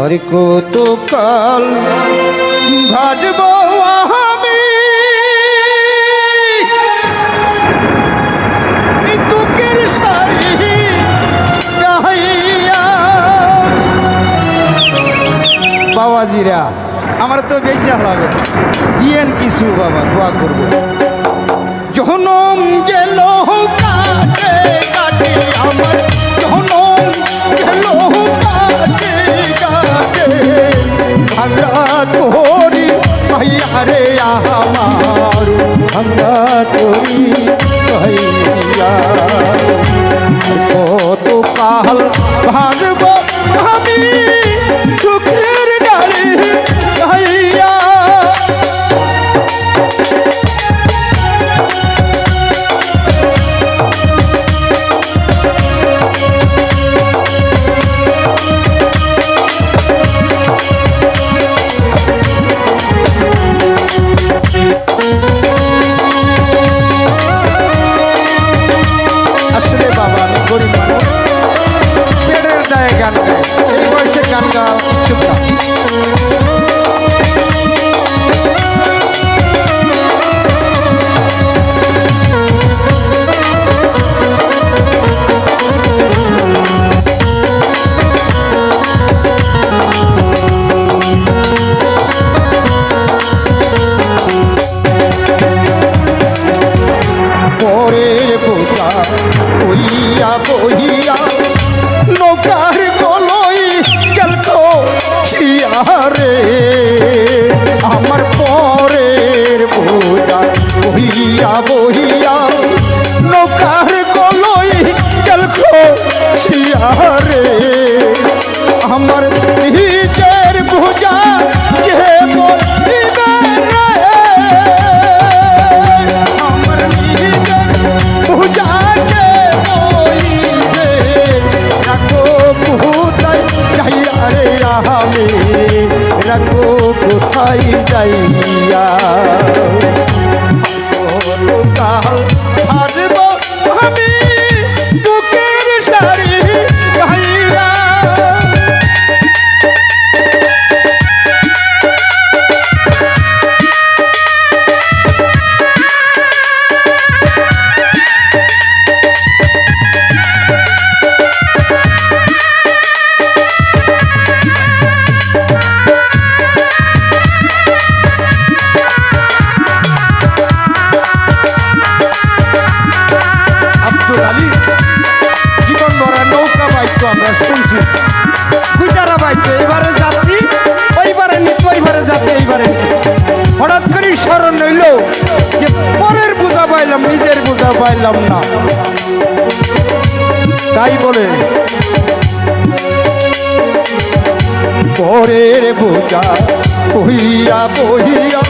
আর কত কাল ভাজব আমি? শাড়ি বাবাজিরা, আমার তো বেশি লাগে। দিয়েন কিছু বাবা, দোয়া করব। জহনম রে আমার ভাঙ্গা তোরি ভাইয়া কত কাল ভাঙব আমি? পরের পোতা বইয়া বইয়া নৌকার কলই গেল শিয়ারে। আমার পরের পোতা বইয়া বইয়া নৌকার কলই গেল শিয়ারে। আমি রাখো কোথায় যাইয়া? কাল হারব আমি। শুনছি। গুজারা বাইতো এবারে যাত্রী ওইবারে নিত, ওইবারে যাত্রী এইবারে হঠাৎ করে স্মরণ হইল যে পরের বোঝা পাইলাম, নিজের বোঝা পাইলাম না। তাই বলে, পরের বোঝা বহিয়া বহিয়া,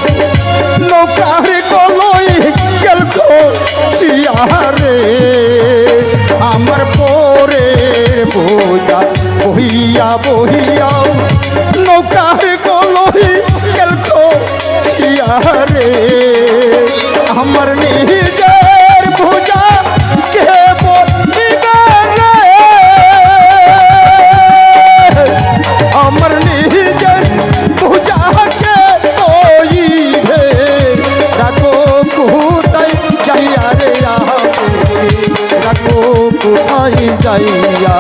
নৌকার কলই গেল শিয়ারে আমার পরের বোঝা বহিয়া বহিয়া, নৌকার কলই গেল শিয়ারে। আমার নিজের বোঝা কে বলিবে আমার নিজের পূজাকে কইবে রাখো কোথায় যাইয়া রে আমি রাখো কোথায় যাইয়া?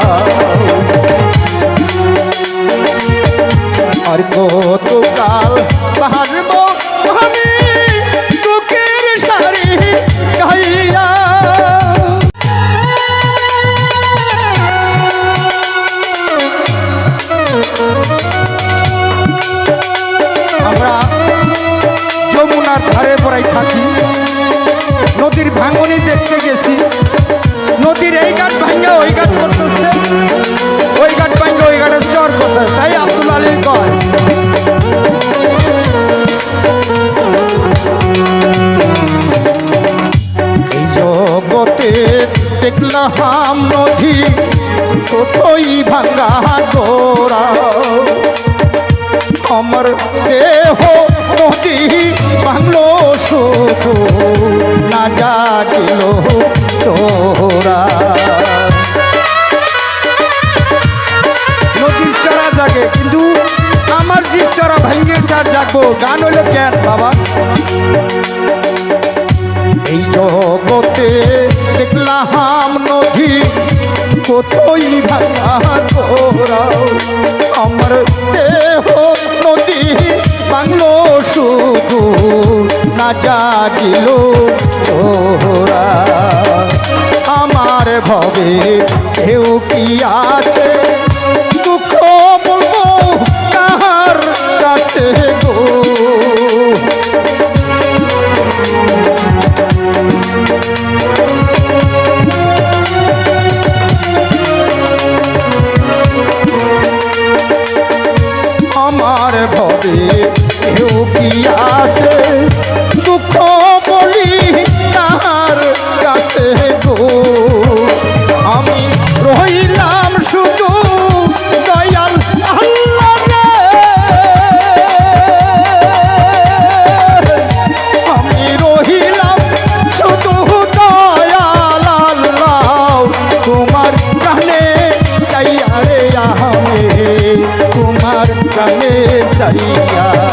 আর কত কাল পারব আমি বুকের শাড়ি গাইয়া আমরা যমুনার ধারে পড়াই থাকি। নদীর ভাঙনি দেখতে গেছি। নদীর এই ঘাট ভাঙ্গা ওই ঘাট করতেছে। ওই ঘাট ভাঙ্গা ওই ঘাটের চর করতেছে তাই আব্দুল আলী কয়। জগতে দেখলাম নদী, কতই ভাঙ্গা গোরা আমার দেহ নদী বাংলো শোক। না জাগিল চোরা নদীর চড়া জাগে, কিন্তু আমার যে চড়া ভাঙ্গে চার জাগবো, গান হলো কেন বাবা। এই জগতে দেখলাম নদী কোথায় ভাঙা তোরাও আমার দেহ নদী বাংলো শুধু না জাগিল আমার ভবে কেউ কি আছে? দুঃখ বলব কার কাছে আমার ভবে কি আছে? দুঃখ বলি তাহার কাছে গো। আমি রইলাম শুধু আমি তোমার প্রাণে চাইয়া